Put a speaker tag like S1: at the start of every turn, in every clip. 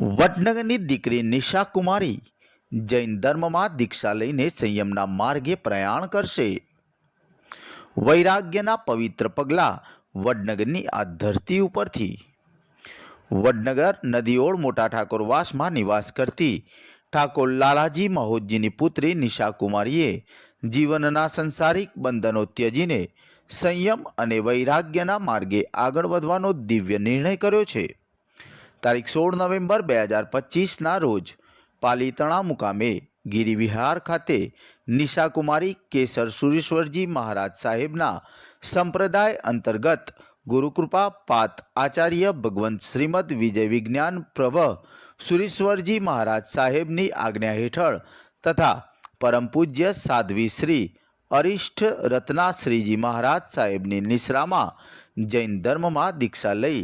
S1: વડનગરની દીકરી નિશા કુમારી જૈન ધર્મમાં દીક્ષા લઈને સંયમના માર્ગે પ્રયાણ કરશે. વૈરાગ્યના પવિત્ર પગલાં વડનગરની આ ધરતી ઉપરથી. વડનગર નદીઓળ મોટા ઠાકોરવાસમાં નિવાસ કરતી ઠાકોર લાલાજી મહોદજીની પુત્રી નિશા કુમારીએ જીવનના સંસારિક બંધનો ત્યજીને સંયમ અને વૈરાગ્યના માર્ગે આગળ વધવાનો દિવ્ય નિર્ણય કર્યો છે. તારીખ સોળ નવેમ્બર બે હજાર પચીસના રોજ પાલીતણા મુકામે ગિરિવિહાર ખાતે નિશાકુમારી કેસર સુરેશ્વરજી મહારાજ સાહેબના સંપ્રદાય અંતર્ગત ગુરુકૃપા પાત આચાર્ય ભગવંત શ્રીમદ વિજય વિજ્ઞાન પ્રભ સુરેશ્વરજી મહારાજ સાહેબની આજ્ઞા હેઠળ તથા પરમ પૂજ્ય સાધ્વી શ્રી અરિષ્ઠ રત્નાશ્રીજી મહારાજ સાહેબની નિશ્રામાં જૈન ધર્મમાં દીક્ષા લઈ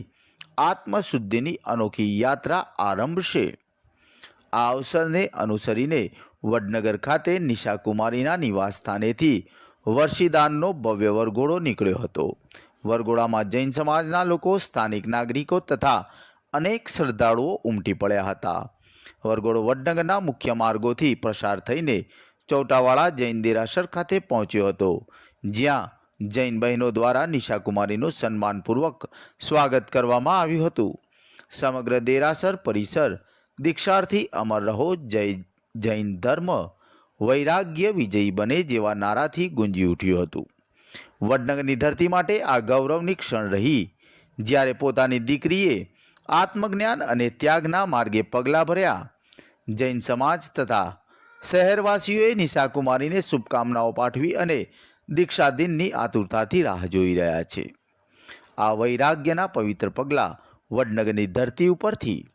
S1: આત્મશુદ્ધિની અનોખી યાત્રા આરંભશે. આ અવસરને અનુસરીને વડનગર ખાતે નિશાકુમારીના નિવાસસ્થાનેથી વર્ષીદાનનો ભવ્ય વરઘોડો નીકળ્યો હતો. વરઘોડામાં જૈન સમાજના લોકો, સ્થાનિક નાગરિકો તથા અનેક શ્રદ્ધાળુઓ ઉમટી પડ્યા હતા. વરઘોડો વડનગરના મુખ્ય માર્ગોથી પસાર થઈને ચૌટાવાળા જૈન દેરાસર ખાતે પહોંચ્યો હતો, જ્યાં જૈન બહેનો દ્વારા નિશાકુમારીનું સન્માનપૂર્વક સ્વાગત કરવામાં આવ્યું હતું. સમગ્ર દેરાસર પરિસર દીક્ષાર્થી અમર રહો, જય જૈન ધર્મ, વૈરાગ્ય વિજયી બને જેવા નારાથી ગુંજી ઉઠ્યું હતું. વડનગરની ધરતી માટે આ ગૌરવની ક્ષણ રહી. જ્યારે પોતાની દીકરીએ આત્મજ્ઞાન અને ત્યાગના માર્ગે પગલાં ભર્યા. જૈન સમાજ તથા શહેરવાસીઓએ નિશાકુમારીને શુભકામનાઓ પાઠવી અને દીક્ષા દિનની આતુરતાથી રાહ જોઈ રહ્યા છે. આ વૈરાગ્યના પવિત્ર પગલાં વડનગરની ધરતી ઉપરથી